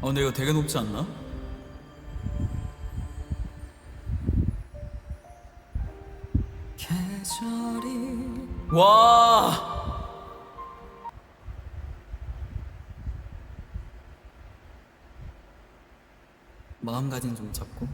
어, 근데 이거 되게 높지 않나? 계절이 와 마음가짐 좀 잡고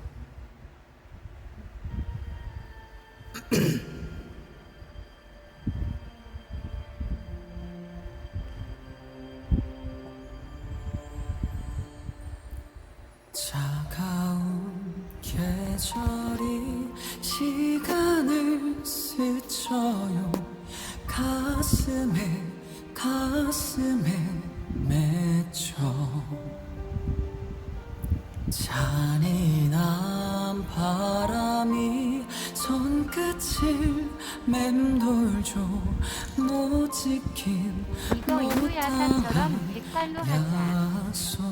차가운 계절이 시간을 스쳐요. 가슴에 가슴에 맺혀. 잔인한 바람이 손끝을 맴돌죠. 못 지킨 하자. 약속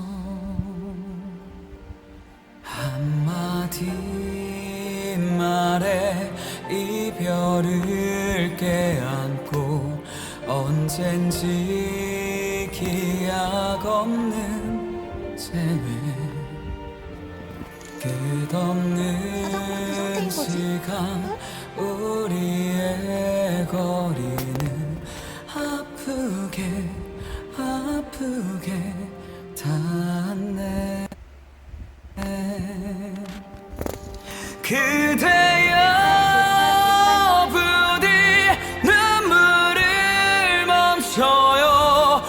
너를 깨안고 언젠지 기약 없는 재회 끝없는 시간 우리의 거리는 아프게 아프게 닿네. 그대의 주셔요.